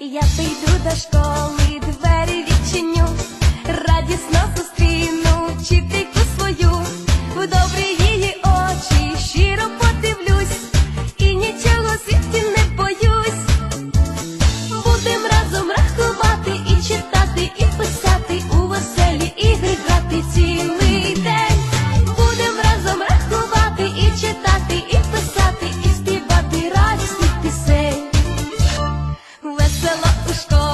Я прийду до школи, двері відчиню, радісно зустріну вчительку свою, в добрі її очі щиро подивлюсь, і нічого світі не боюсь. Будем разом рахувати і читати, і писати у веселі ігри грати цілий день. Будем разом рахувати і читати. Dios